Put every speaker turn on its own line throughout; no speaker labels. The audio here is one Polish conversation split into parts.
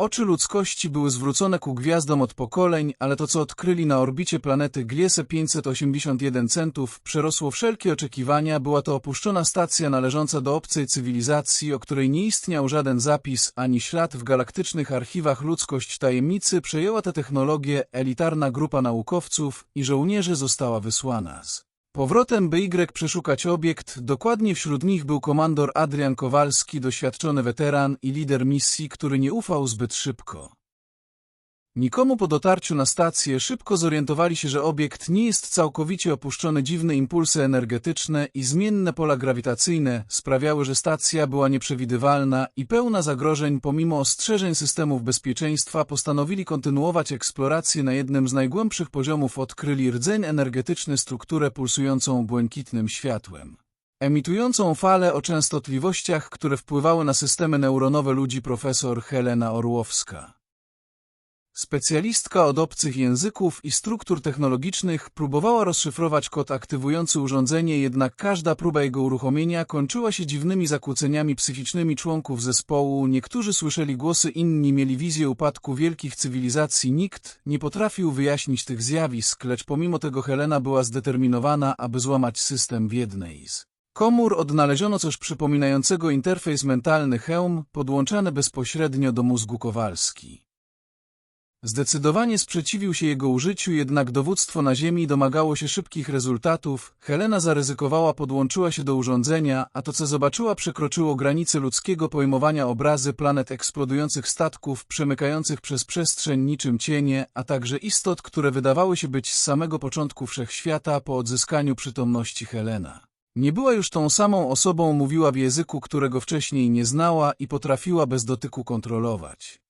Oczy ludzkości były zwrócone ku gwiazdom od pokoleń, ale to co odkryli na orbicie planety Gliese 581 centów przerosło wszelkie oczekiwania, była to opuszczona stacja należąca do obcej cywilizacji, o której nie istniał żaden zapis ani ślad w galaktycznych archiwach ludzkość tajemnicy przejęła tę technologię elitarna grupa naukowców i żołnierzy została wysłana z powrotem, by Y przeszukać obiekt. Dokładnie wśród nich był komandor Adrian Kowalski, doświadczony weteran i lider misji, który nie ufał zbyt szybko. Nikomu po dotarciu na stację szybko zorientowali się, że obiekt nie jest całkowicie opuszczony. Dziwne impulsy energetyczne i zmienne pola grawitacyjne sprawiały, że stacja była nieprzewidywalna i pełna zagrożeń. Pomimo ostrzeżeń systemów bezpieczeństwa postanowili kontynuować eksplorację na jednym z najgłębszych poziomów. Odkryli rdzeń energetyczny, strukturę pulsującą błękitnym światłem. Emitującą falę o częstotliwościach, które wpływały na systemy neuronowe ludzi profesor Helena Orłowska. Specjalistka od obcych języków i struktur technologicznych próbowała rozszyfrować kod aktywujący urządzenie, jednak każda próba jego uruchomienia kończyła się dziwnymi zakłóceniami psychicznymi członków zespołu. Niektórzy słyszeli głosy, inni mieli wizję upadku wielkich cywilizacji. Nikt nie potrafił wyjaśnić tych zjawisk, lecz pomimo tego Helena była zdeterminowana, aby złamać system w jednej z komór. Odnaleziono coś przypominającego interfejs mentalny hełm, podłączany bezpośrednio do mózgu Kowalski. Zdecydowanie sprzeciwił się jego użyciu, jednak dowództwo na ziemi domagało się szybkich rezultatów. Helena zaryzykowała, podłączyła się do urządzenia, a to co zobaczyła przekroczyło granice ludzkiego pojmowania obrazy planet eksplodujących statków, przemykających przez przestrzeń niczym cienie, a także istot, które wydawały się być z samego początku wszechświata po odzyskaniu przytomności Helena. Nie była już tą samą osobą, mówiła w języku, którego wcześniej nie znała i potrafiła bez dotyku kontrolować.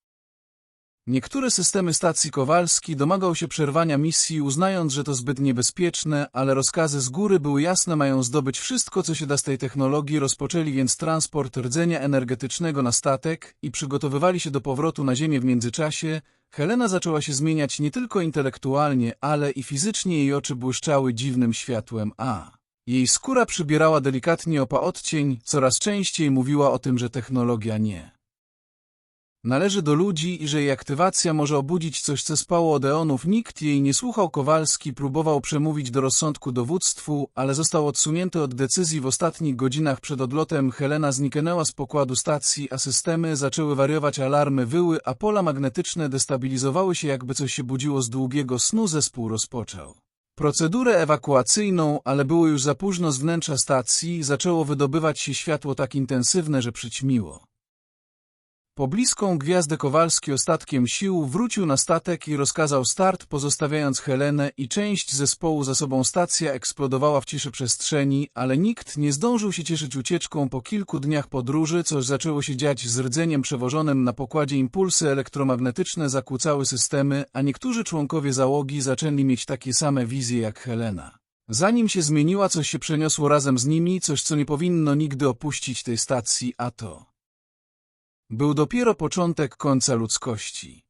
Niektóre systemy stacji Kowalski domagał się przerwania misji, uznając, że to zbyt niebezpieczne, ale rozkazy z góry były jasne, mają zdobyć wszystko, co się da z tej technologii, rozpoczęli więc transport rdzenia energetycznego na statek i przygotowywali się do powrotu na Ziemię w międzyczasie. Helena zaczęła się zmieniać nie tylko intelektualnie, ale i fizycznie jej oczy błyszczały dziwnym światłem, a jej skóra przybierała delikatnie opa odcień, coraz częściej mówiła o tym, że technologia nie Należy do ludzi i że jej aktywacja może obudzić coś, co spało od eonów. Nikt jej nie słuchał. Kowalski próbował przemówić do rozsądku dowództwu, ale został odsunięty od decyzji w ostatnich godzinach przed odlotem. Helena zniknęła z pokładu stacji, a systemy zaczęły wariować, alarmy wyły, a pola magnetyczne destabilizowały się, jakby coś się budziło z długiego snu. Zespół rozpoczął procedurę ewakuacyjną, ale było już za późno z wnętrza stacji, zaczęło wydobywać się światło tak intensywne, że przyćmiło. Pobliską gwiazdę Kowalski ostatkiem sił wrócił na statek i rozkazał start, pozostawiając Helenę i część zespołu za sobą. Stacja eksplodowała w ciszy przestrzeni, ale nikt nie zdążył się cieszyć ucieczką po kilku dniach podróży, coś zaczęło się dziać z rdzeniem przewożonym na pokładzie. Impulsy elektromagnetyczne zakłócały systemy, a niektórzy członkowie załogi zaczęli mieć takie same wizje jak Helena. Zanim się zmieniła, coś się przeniosło razem z nimi, coś co nie powinno nigdy opuścić tej stacji, a to... Był dopiero początek końca ludzkości.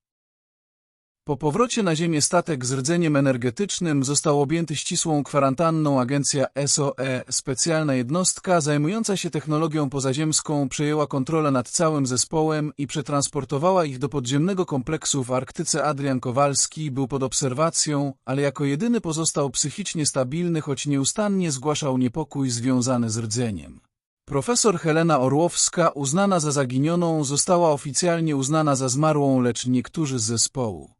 Po powrocie na Ziemię statek z rdzeniem energetycznym został objęty ścisłą kwarantanną. Agencja SOE, specjalna jednostka zajmująca się technologią pozaziemską, przejęła kontrolę nad całym zespołem i przetransportowała ich do podziemnego kompleksu w Arktyce. Adrian Kowalski był pod obserwacją, ale jako jedyny pozostał psychicznie stabilny, choć nieustannie zgłaszał niepokój związany z rdzeniem. Profesor Helena Orłowska, uznana za zaginioną, została oficjalnie uznana za zmarłą, lecz niektórzy z zespołu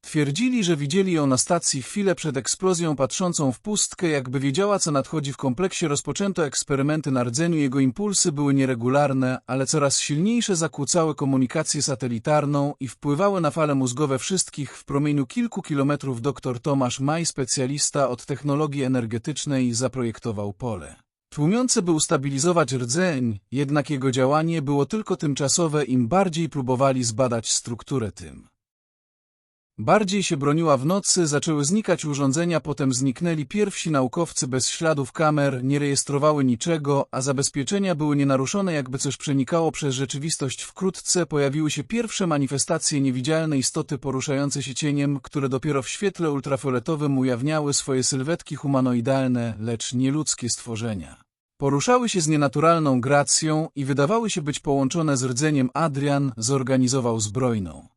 twierdzili, że widzieli ją na stacji chwilę przed eksplozją patrzącą w pustkę, jakby wiedziała, co nadchodzi w kompleksie. Rozpoczęto eksperymenty na rdzeniu, jego impulsy były nieregularne, ale coraz silniejsze zakłócały komunikację satelitarną i wpływały na fale mózgowe wszystkich w promieniu kilku kilometrów. Dr Tomasz Maj, specjalista od technologii energetycznej, zaprojektował pole. Tłumiące by ustabilizować rdzeń, jednak jego działanie było tylko tymczasowe, im bardziej próbowali zbadać strukturę tym. Bardziej się broniła w nocy, zaczęły znikać urządzenia, potem zniknęli pierwsi naukowcy bez śladów kamer, nie rejestrowały niczego, a zabezpieczenia były nienaruszone, jakby coś przenikało przez rzeczywistość. Wkrótce pojawiły się pierwsze manifestacje niewidzialnej istoty poruszające się cieniem, które dopiero w świetle ultrafioletowym ujawniały swoje sylwetki humanoidalne, lecz nieludzkie stworzenia. Poruszały się z nienaturalną gracją i wydawały się być połączone z rdzeniem Adrian zorganizował zbrojną.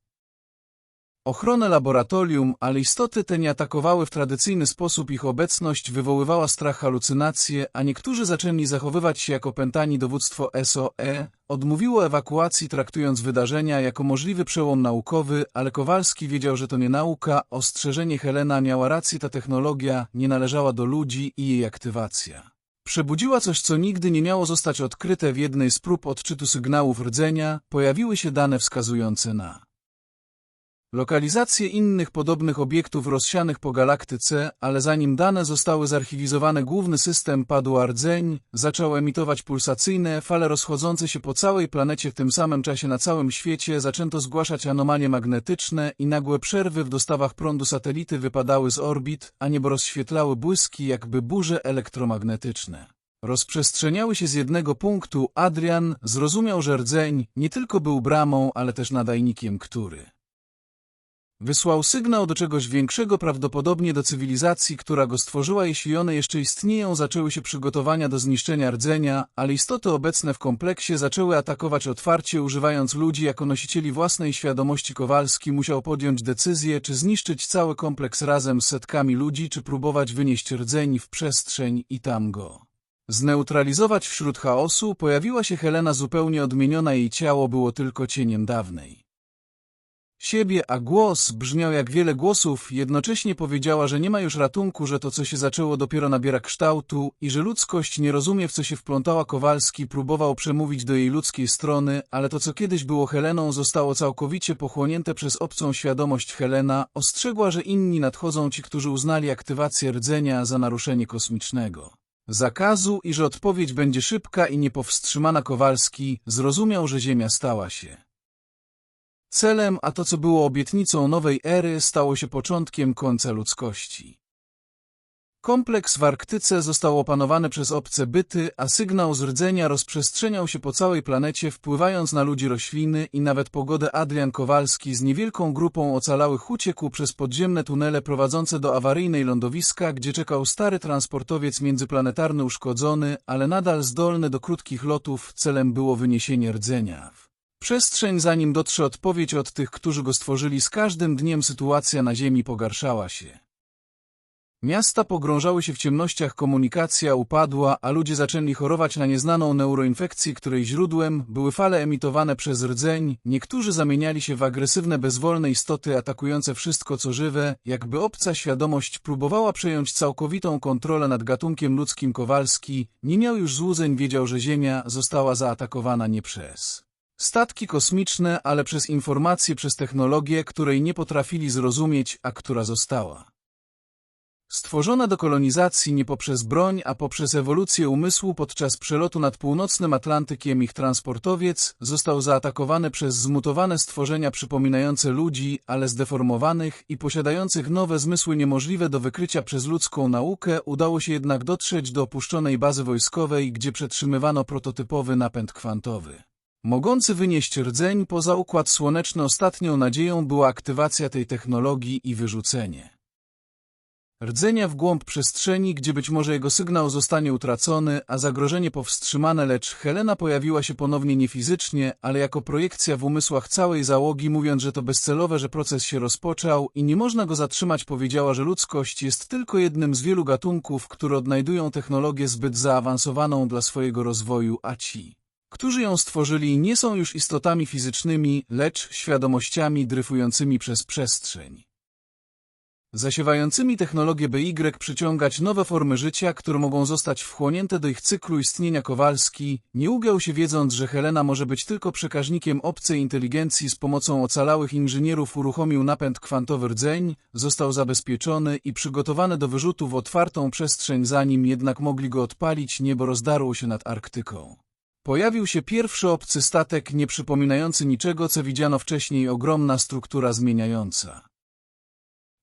Ochronę laboratorium, ale istoty te nie atakowały w tradycyjny sposób, ich obecność wywoływała strach, halucynacje, a niektórzy zaczęli zachowywać się jako pętani dowództwo SOE, odmówiło ewakuacji traktując wydarzenia jako możliwy przełom naukowy, ale Kowalski wiedział, że to nie nauka, ostrzeżenie Helena miała rację, ta technologia nie należała do ludzi i jej aktywacja. Przebudziła coś, co nigdy nie miało zostać odkryte w jednej z prób odczytu sygnałów rdzenia, pojawiły się dane wskazujące na lokalizację innych podobnych obiektów rozsianych po galaktyce, ale zanim dane zostały zarchiwizowane główny system padł rdzeń, zaczął emitować pulsacyjne fale rozchodzące się po całej planecie w tym samym czasie na całym świecie, zaczęto zgłaszać anomalie magnetyczne i nagłe przerwy w dostawach prądu satelity wypadały z orbit, a niebo rozświetlały błyski jakby burze elektromagnetyczne. Rozprzestrzeniały się z jednego punktu, Adrian zrozumiał, że rdzeń nie tylko był bramą, ale też nadajnikiem, który Wysłał sygnał do czegoś większego, prawdopodobnie do cywilizacji, która go stworzyła. Jeśli one jeszcze istnieją, zaczęły się przygotowania do zniszczenia rdzenia, ale istoty obecne w kompleksie zaczęły atakować otwarcie, używając ludzi jako nosicieli własnej świadomości. Kowalski musiał podjąć decyzję, czy zniszczyć cały kompleks razem z setkami ludzi, czy próbować wynieść rdzeń w przestrzeń i tam go zneutralizować wśród chaosu. Pojawiła się Helena zupełnie odmieniona, jej ciało było tylko cieniem dawnej siebie, a głos brzmiał jak wiele głosów, jednocześnie powiedziała, że nie ma już ratunku, że to, co się zaczęło, dopiero nabiera kształtu i że ludzkość nie rozumie, w co się wplątała. Kowalski próbował przemówić do jej ludzkiej strony, ale to, co kiedyś było Heleną, zostało całkowicie pochłonięte przez obcą świadomość Helena. Ostrzegła, że inni nadchodzą ci, którzy uznali aktywację rdzenia za naruszenie kosmicznego zakazu i że odpowiedź będzie szybka i niepowstrzymana. Kowalski zrozumiał, że Ziemia stała się celem, a to co było obietnicą nowej ery stało się początkiem końca ludzkości. Kompleks w Arktyce został opanowany przez obce byty, a sygnał z rdzenia rozprzestrzeniał się po całej planecie, wpływając na ludzi rośliny i nawet pogodę Adrian Kowalski z niewielką grupą ocalałych uciekł przez podziemne tunele prowadzące do awaryjnej lądowiska, gdzie czekał stary transportowiec międzyplanetarny uszkodzony, ale nadal zdolny do krótkich lotów, celem było wyniesienie rdzenia. Przestrzeń, zanim dotrze odpowiedź od tych, którzy go stworzyli, z każdym dniem sytuacja na Ziemi pogarszała się. Miasta pogrążały się w ciemnościach, komunikacja upadła, a ludzie zaczęli chorować na nieznaną neuroinfekcję, której źródłem były fale emitowane przez rdzeń. Niektórzy zamieniali się w agresywne, bezwolne istoty atakujące wszystko, co żywe, jakby obca świadomość próbowała przejąć całkowitą kontrolę nad gatunkiem ludzkim. Kowalski nie miał już złudzeń, wiedział, że Ziemia została zaatakowana nie przez Statki kosmiczne, ale przez informacje, przez technologię, której nie potrafili zrozumieć, a która została. Stworzona do kolonizacji nie poprzez broń, a poprzez ewolucję umysłu podczas przelotu nad północnym Atlantykiem ich transportowiec został zaatakowany przez zmutowane stworzenia przypominające ludzi, ale zdeformowanych i posiadających nowe zmysły niemożliwe do wykrycia przez ludzką naukę, udało się jednak dotrzeć do opuszczonej bazy wojskowej, gdzie przetrzymywano prototypowy napęd kwantowy. Mogący wynieść rdzeń poza Układ Słoneczny ostatnią nadzieją była aktywacja tej technologii i wyrzucenie. Rdzenia w głąb przestrzeni, gdzie być może jego sygnał zostanie utracony, a zagrożenie powstrzymane, lecz Helena pojawiła się ponownie nie fizycznie, ale jako projekcja w umysłach całej załogi, mówiąc, że to bezcelowe, że proces się rozpoczął i nie można go zatrzymać, powiedziała, że ludzkość jest tylko jednym z wielu gatunków, które odnajdują technologię zbyt zaawansowaną dla swojego rozwoju, a ci którzy ją stworzyli, nie są już istotami fizycznymi, lecz świadomościami dryfującymi przez przestrzeń. Zasiewającymi technologię BY przyciągać nowe formy życia, które mogą zostać wchłonięte do ich cyklu istnienia Kowalski, nie ugiął się wiedząc, że Helena może być tylko przekaźnikiem obcej inteligencji z pomocą ocalałych inżynierów uruchomił napęd kwantowy rdzeń, został zabezpieczony i przygotowany do wyrzutu w otwartą przestrzeń zanim jednak mogli go odpalić niebo rozdarło się nad Arktyką. Pojawił się pierwszy obcy statek, nie przypominający niczego, co widziano wcześniej, ogromna struktura zmieniająca.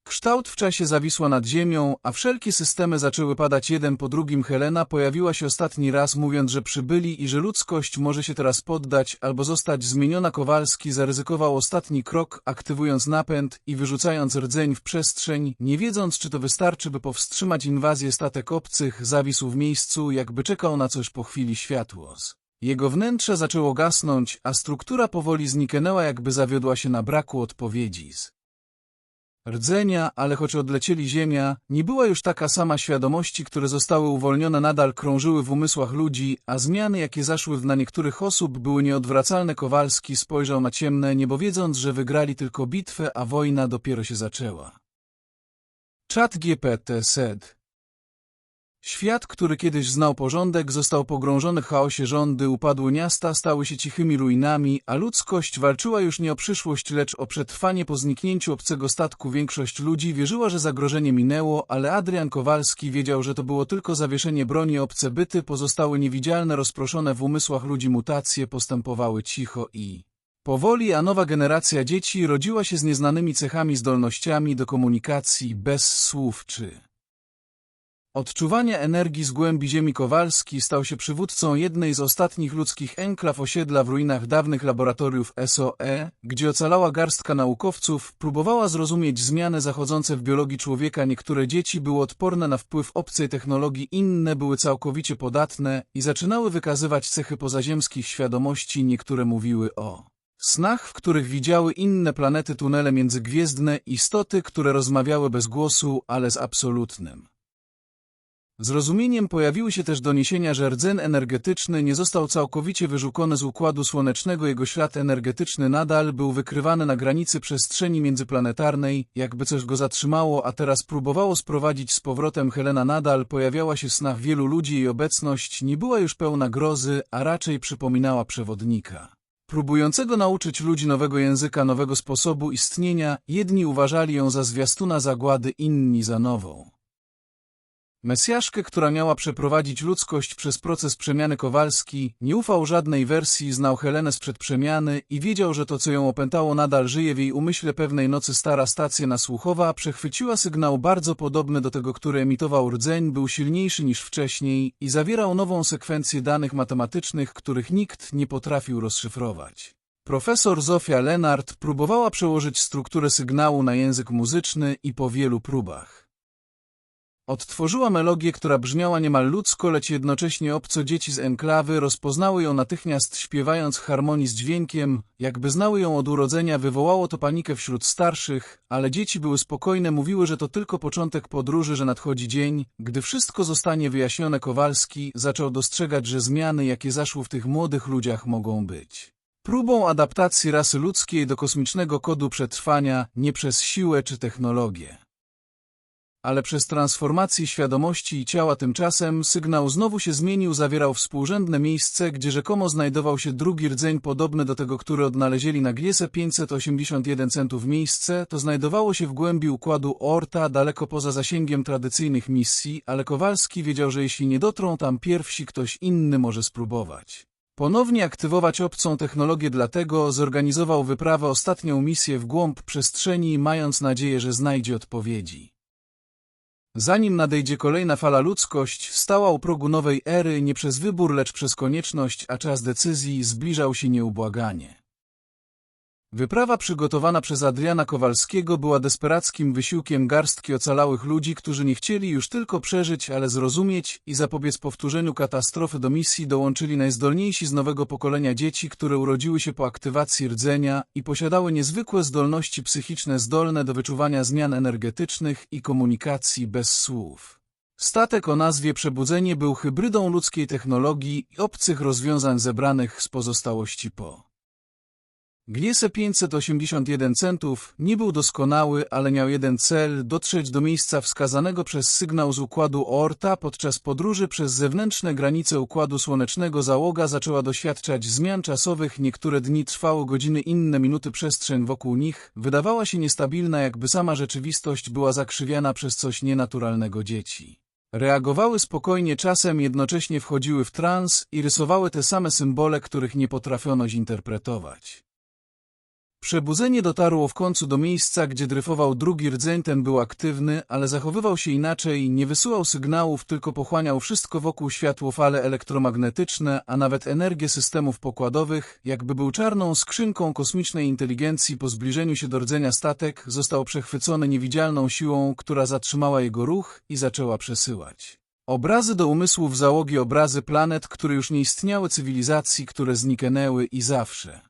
Kształt w czasie zawisła nad ziemią, a wszelkie systemy zaczęły padać jeden po drugim. Helena pojawiła się ostatni raz, mówiąc, że przybyli i że ludzkość może się teraz poddać albo zostać zmieniona. Kowalski zaryzykował ostatni krok, aktywując napęd i wyrzucając rdzeń w przestrzeń, nie wiedząc, czy to wystarczy, by powstrzymać inwazję statek obcych, zawisł w miejscu, jakby czekał na coś po chwili światłos. Jego wnętrze zaczęło gasnąć, a struktura powoli zniknęła, jakby zawiodła się na braku odpowiedzi rdzenia, ale choć odlecieli ziemia, nie była już taka sama świadomości, które zostały uwolnione nadal krążyły w umysłach ludzi, a zmiany, jakie zaszły na niektórych osób, były nieodwracalne. Kowalski spojrzał na ciemne niebo, wiedząc, że wygrali tylko bitwę, a wojna dopiero się zaczęła. Czat GPT SED Świat, który kiedyś znał porządek, został pogrążony w chaosie rządy, upadły miasta, stały się cichymi ruinami, a ludzkość walczyła już nie o przyszłość, lecz o przetrwanie po zniknięciu obcego statku. Większość ludzi wierzyła, że zagrożenie minęło, ale Adrian Kowalski wiedział, że to było tylko zawieszenie broni, obce byty pozostały niewidzialne, rozproszone w umysłach ludzi mutacje postępowały cicho i powoli, a nowa generacja dzieci rodziła się z nieznanymi cechami, zdolnościami do komunikacji bez słów czy Odczuwania energii z głębi ziemi Kowalski stał się przywódcą jednej z ostatnich ludzkich enklaw osiedla w ruinach dawnych laboratoriów SOE, gdzie ocalała garstka naukowców, próbowała zrozumieć zmiany zachodzące w biologii człowieka. Niektóre dzieci były odporne na wpływ obcej technologii, inne były całkowicie podatne i zaczynały wykazywać cechy pozaziemskich świadomości. Niektóre mówiły o snach, w których widziały inne planety tunele międzygwiezdne, istoty, które rozmawiały bez głosu, ale z absolutnym Zrozumieniem pojawiły się też doniesienia, że rdzen energetyczny nie został całkowicie wyżukony z Układu Słonecznego. Jego ślad energetyczny nadal był wykrywany na granicy przestrzeni międzyplanetarnej, jakby coś go zatrzymało, a teraz próbowało sprowadzić z powrotem Helena nadal pojawiała się w snach wielu ludzi. Jej obecność nie była już pełna grozy, a raczej przypominała przewodnika. Próbującego nauczyć ludzi nowego języka, nowego sposobu istnienia, jedni uważali ją za zwiastuna zagłady, inni za nową. Mesjaszkę, która miała przeprowadzić ludzkość przez proces przemiany Kowalski, nie ufał żadnej wersji, znał Helenę sprzed przemiany i wiedział, że to, co ją opętało, nadal żyje w jej umyśle. Pewnej nocy stara stacja nasłuchowa przechwyciła sygnał bardzo podobny do tego, który emitował rdzeń, był silniejszy niż wcześniej i zawierał nową sekwencję danych matematycznych, których nikt nie potrafił rozszyfrować. Profesor Zofia Lenart próbowała przełożyć strukturę sygnału na język muzyczny i po wielu próbach Odtworzyła melodię, która brzmiała niemal ludzko, lecz jednocześnie obco dzieci z enklawy rozpoznały ją natychmiast śpiewając harmonii z dźwiękiem, jakby znały ją od urodzenia, wywołało to panikę wśród starszych, ale dzieci były spokojne, mówiły, że to tylko początek podróży, że nadchodzi dzień, gdy wszystko zostanie wyjaśnione Kowalski zaczął dostrzegać, że zmiany, jakie zaszły w tych młodych ludziach mogą być. Próbą adaptacji rasy ludzkiej do kosmicznego kodu przetrwania, nie przez siłę czy technologię ale przez transformację świadomości i ciała tymczasem sygnał znowu się zmienił, zawierał współrzędne miejsce, gdzie rzekomo znajdował się drugi rdzeń podobny do tego, który odnalezieli na Gliese 581 centów miejsce, to znajdowało się w głębi układu Orta, daleko poza zasięgiem tradycyjnych misji, ale Kowalski wiedział, że jeśli nie dotrą tam pierwsi, ktoś inny może spróbować. Ponownie aktywować obcą technologię dlatego zorganizował wyprawę ostatnią misję w głąb przestrzeni, mając nadzieję, że znajdzie odpowiedzi. Zanim nadejdzie kolejna fala ludzkość, stała u progu nowej ery nie przez wybór, lecz przez konieczność, a czas decyzji zbliżał się nieubłaganie. Wyprawa przygotowana przez Adriana Kowalskiego była desperackim wysiłkiem garstki ocalałych ludzi, którzy nie chcieli już tylko przeżyć, ale zrozumieć i zapobiec powtórzeniu katastrofy do misji dołączyli najzdolniejsi z nowego pokolenia dzieci, które urodziły się po aktywacji rdzenia i posiadały niezwykłe zdolności psychiczne zdolne do wyczuwania zmian energetycznych i komunikacji bez słów. Statek o nazwie Przebudzenie był hybrydą ludzkiej technologii i obcych rozwiązań zebranych z pozostałości po. Gliese 581 centów nie był doskonały, ale miał jeden cel – dotrzeć do miejsca wskazanego przez sygnał z układu Oorta. Podczas podróży przez zewnętrzne granice Układu Słonecznego załoga zaczęła doświadczać zmian czasowych. Niektóre dni trwało godziny, inne minuty. Przestrzeń wokół nich wydawała się niestabilna, jakby sama rzeczywistość była zakrzywiana przez coś nienaturalnego dzieci. Reagowały spokojnie czasem, jednocześnie wchodziły w trans i rysowały te same symbole, których nie potrafiono zinterpretować. Przebudzenie dotarło w końcu do miejsca, gdzie dryfował drugi rdzeń. Ten był aktywny, ale zachowywał się inaczej, nie wysyłał sygnałów, tylko pochłaniał wszystko wokół światłofale elektromagnetyczne, a nawet energię systemów pokładowych, jakby był czarną skrzynką kosmicznej inteligencji. Po zbliżeniu się do rdzenia statek został przechwycony niewidzialną siłą, która zatrzymała jego ruch i zaczęła przesyłać. Obrazy do umysłów załogi obrazy planet, które już nie istniały cywilizacji, które zniknęły i zawsze.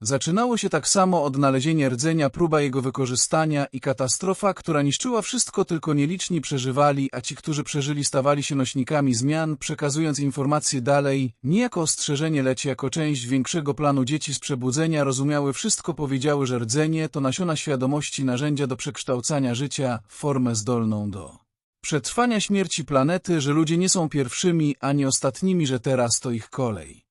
Zaczynało się tak samo odnalezienie rdzenia, próba jego wykorzystania i katastrofa, która niszczyła wszystko, tylko nieliczni przeżywali, a ci, którzy przeżyli, stawali się nośnikami zmian, przekazując informacje dalej, nie jako ostrzeżenie, lecz jako część większego planu dzieci z przebudzenia rozumiały wszystko, powiedziały, że rdzenie to nasiona świadomości, narzędzia do przekształcania życia w formę zdolną do przetrwania śmierci planety, że ludzie nie są pierwszymi ani ostatnimi, że teraz to ich kolej.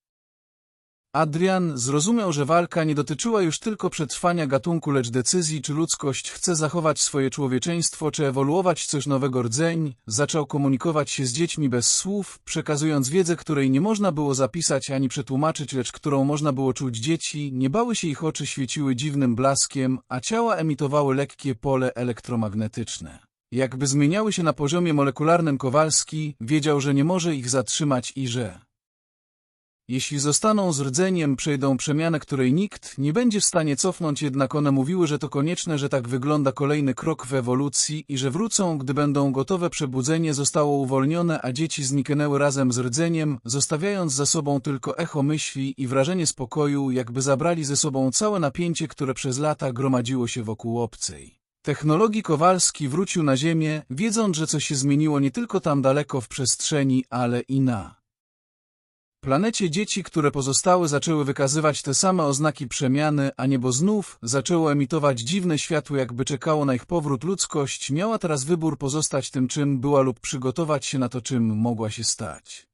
Adrian zrozumiał, że walka nie dotyczyła już tylko przetrwania gatunku, lecz decyzji, czy ludzkość chce zachować swoje człowieczeństwo, czy ewoluować coś nowego rdzeń. Zaczął komunikować się z dziećmi bez słów, przekazując wiedzę, której nie można było zapisać ani przetłumaczyć, lecz którą można było czuć dzieci. Nie bały się ich oczy, świeciły dziwnym blaskiem, a ciała emitowały lekkie pole elektromagnetyczne. Jakby zmieniały się na poziomie molekularnym Kowalski, wiedział, że nie może ich zatrzymać i że jeśli zostaną z rdzeniem, przejdą przemianę, której nikt nie będzie w stanie cofnąć, jednak one mówiły, że to konieczne, że tak wygląda kolejny krok w ewolucji i że wrócą, gdy będą gotowe. Przebudzenie zostało uwolnione, a dzieci zniknęły razem z rdzeniem, zostawiając za sobą tylko echo myśli i wrażenie spokoju, jakby zabrali ze sobą całe napięcie, które przez lata gromadziło się wokół obcej. Technologii Kowalski wrócił na Ziemię, wiedząc, że coś się zmieniło nie tylko tam daleko w przestrzeni, ale i na planecie dzieci, które pozostały, zaczęły wykazywać te same oznaki przemiany, a niebo znów zaczęło emitować dziwne światło, jakby czekało na ich powrót. Ludzkość miała teraz wybór pozostać tym, czym była lub przygotować się na to, czym mogła się stać.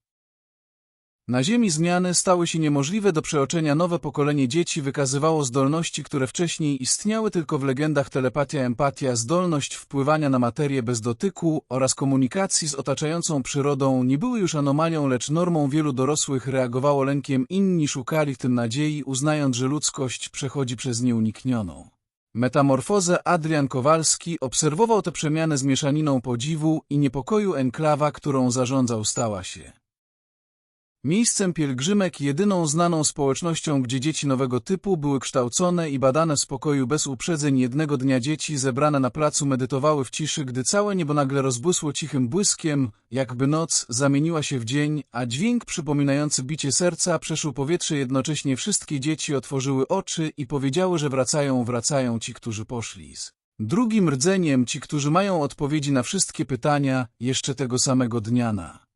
Na Ziemi zmiany stały się niemożliwe do przeoczenia. Nowe pokolenie dzieci wykazywało zdolności, które wcześniej istniały tylko w legendach telepatia, empatia, zdolność wpływania na materię bez dotyku oraz komunikacji z otaczającą przyrodą nie były już anomalią, lecz normą wielu dorosłych reagowało lękiem, inni szukali w tym nadziei, uznając, że ludzkość przechodzi przez nieuniknioną. Metamorfozę Adrian Kowalski obserwował tę przemianę z mieszaniną podziwu i niepokoju enklawa, którą zarządzał stała się. Miejscem pielgrzymek jedyną znaną społecznością, gdzie dzieci nowego typu były kształcone i badane w spokoju bez uprzedzeń. Jednego dnia dzieci zebrane na placu medytowały w ciszy, gdy całe niebo nagle rozbłysło cichym błyskiem, jakby noc zamieniła się w dzień, a dźwięk przypominający bicie serca przeszył powietrze. Jednocześnie wszystkie dzieci otworzyły oczy i powiedziały, że wracają, wracają ci, którzy poszli z drugim rdzeniem, ci, którzy mają odpowiedzi na wszystkie pytania, jeszcze tego samego dnia na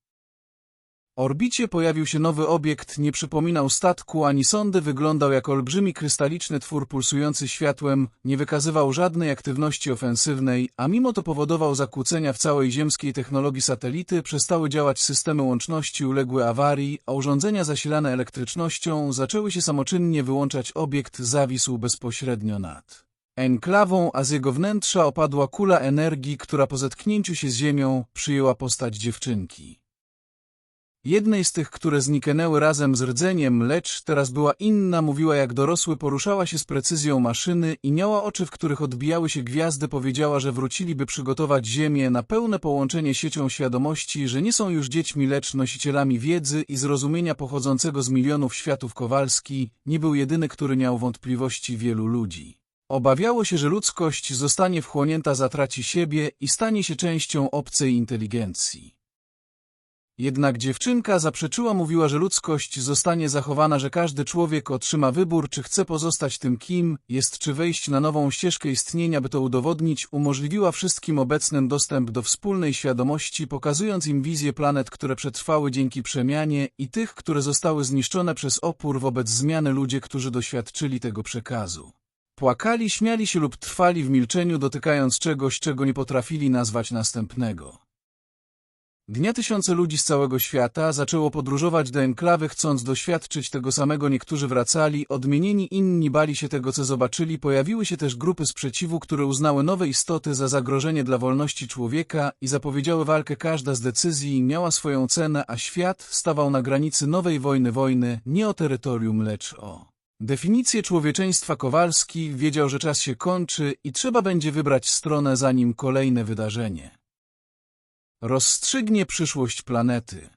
orbicie pojawił się nowy obiekt, nie przypominał statku ani sondy, wyglądał jak olbrzymi krystaliczny twór pulsujący światłem, nie wykazywał żadnej aktywności ofensywnej, a mimo to powodował zakłócenia w całej ziemskiej technologii satelity, przestały działać systemy łączności, uległy awarii, a urządzenia zasilane elektrycznością zaczęły się samoczynnie wyłączać. Obiekt zawisł bezpośrednio nad enklawą, a z jego wnętrza opadła kula energii, która po zetknięciu się z ziemią przyjęła postać dziewczynki. Jednej z tych, które zniknęły razem z rdzeniem, lecz teraz była inna, mówiła jak dorosły, poruszała się z precyzją maszyny i miała oczy, w których odbijały się gwiazdy, powiedziała, że wrócili, by przygotować Ziemię na pełne połączenie siecią świadomości, że nie są już dziećmi, lecz nosicielami wiedzy i zrozumienia pochodzącego z milionów światów Kowalski, nie był jedyny, który miał wątpliwości wielu ludzi. Obawiało się, że ludzkość zostanie wchłonięta, zatraci siebie i stanie się częścią obcej inteligencji. Jednak dziewczynka zaprzeczyła, mówiła, że ludzkość zostanie zachowana, że każdy człowiek otrzyma wybór, czy chce pozostać tym, kim jest, czy wejść na nową ścieżkę istnienia, by to udowodnić, umożliwiła wszystkim obecnym dostęp do wspólnej świadomości, pokazując im wizję planet, które przetrwały dzięki przemianie i tych, które zostały zniszczone przez opór wobec zmiany ludzie, którzy doświadczyli tego przekazu. Płakali, śmiali się lub trwali w milczeniu, dotykając czegoś, czego nie potrafili nazwać następnego. Dnia tysiące ludzi z całego świata zaczęło podróżować do enklawy, chcąc doświadczyć tego samego. Niektórzy wracali, odmienieni inni bali się tego, co zobaczyli. Pojawiły się też grupy sprzeciwu, które uznały nowe istoty za zagrożenie dla wolności człowieka i zapowiedziały walkę. Każda z decyzji miała swoją cenę, a świat stawał na granicy nowej wojny wojny, nie o terytorium, lecz o Definicję człowieczeństwa Kowalski wiedział, że czas się kończy i trzeba będzie wybrać stronę zanim kolejne wydarzenie. Rozstrzygnie przyszłość planety.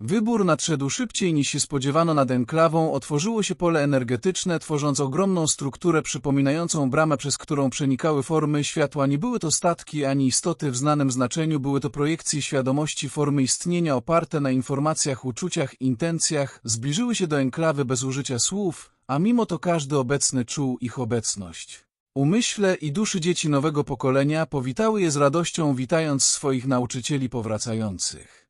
Wybór nadszedł szybciej niż się spodziewano nad enklawą, otworzyło się pole energetyczne, tworząc ogromną strukturę przypominającą bramę, przez którą przenikały formy światła. Nie były to statki ani istoty w znanym znaczeniu, były to projekcje świadomości formy istnienia oparte na informacjach, uczuciach, intencjach, zbliżyły się do enklawy bez użycia słów, a mimo to każdy obecny czuł ich obecność. Umyśle i duszy dzieci nowego pokolenia powitały je z radością, witając swoich nauczycieli powracających.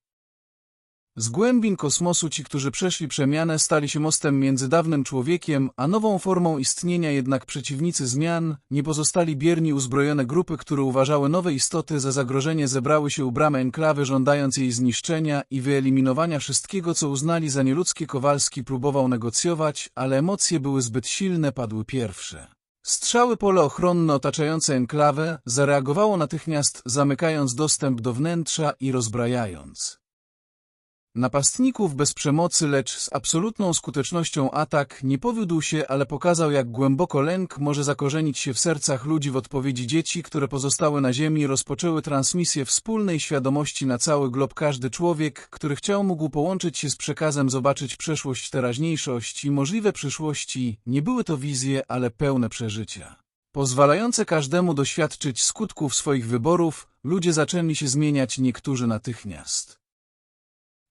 Z głębin kosmosu ci, którzy przeszli przemianę, stali się mostem między dawnym człowiekiem, a nową formą istnienia, jednak przeciwnicy zmian nie pozostali bierni uzbrojone grupy, które uważały nowe istoty za zagrożenie, zebrały się u bramy enklawy, żądając jej zniszczenia i wyeliminowania wszystkiego, co uznali za nieludzkie. Kowalski próbował negocjować, ale emocje były zbyt silne, padły pierwsze. Strzały pole ochronne otaczające enklawę zareagowało natychmiast, zamykając dostęp do wnętrza i rozbrajając. Napastników bez przemocy, lecz z absolutną skutecznością atak nie powiódł się, ale pokazał, jak głęboko lęk może zakorzenić się w sercach ludzi w odpowiedzi dzieci, które pozostały na ziemi, rozpoczęły transmisję wspólnej świadomości na cały glob. Każdy człowiek, który chciał, mógł połączyć się z przekazem, zobaczyć przeszłość, teraźniejszość i możliwe przyszłości. Nie były to wizje, ale pełne przeżycia. Pozwalające każdemu doświadczyć skutków swoich wyborów, ludzie zaczęli się zmieniać niektórzy natychmiast.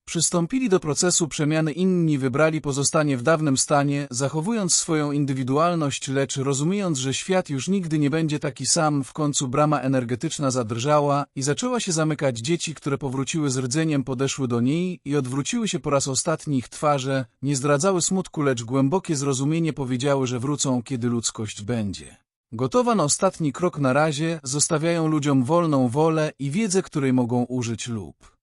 Przystąpili do procesu przemiany, inni wybrali pozostanie w dawnym stanie, zachowując swoją indywidualność, lecz rozumiejąc, że świat już nigdy nie będzie taki sam, w końcu brama energetyczna zadrżała i zaczęła się zamykać. Dzieci, które powróciły z rdzeniem, podeszły do niej i odwróciły się po raz ostatni ich twarze, nie zdradzały smutku, lecz głębokie zrozumienie powiedziały, że wrócą, kiedy ludzkość będzie. Gotowa na ostatni krok na razie, zostawiają ludziom wolną wolę i wiedzę, której mogą użyć lub.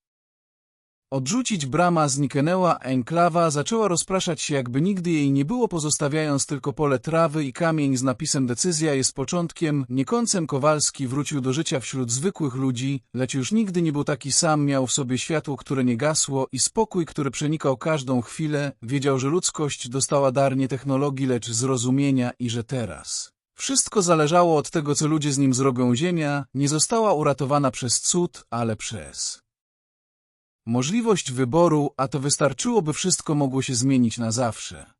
Odrzucić brama zniknęła, enklawa zaczęła rozpraszać się jakby nigdy jej nie było, pozostawiając tylko pole trawy i kamień z napisem decyzja jest początkiem, nie końcem Kowalski wrócił do życia wśród zwykłych ludzi, lecz już nigdy nie był taki sam, miał w sobie światło, które nie gasło i spokój, który przenikał każdą chwilę, wiedział, że ludzkość dostała dar nie technologii, lecz zrozumienia i że teraz. Wszystko zależało od tego, co ludzie z nim zrobią. Ziemia nie została uratowana przez cud, ale przez Możliwość wyboru, a to wystarczyło, by wszystko mogło się zmienić na zawsze.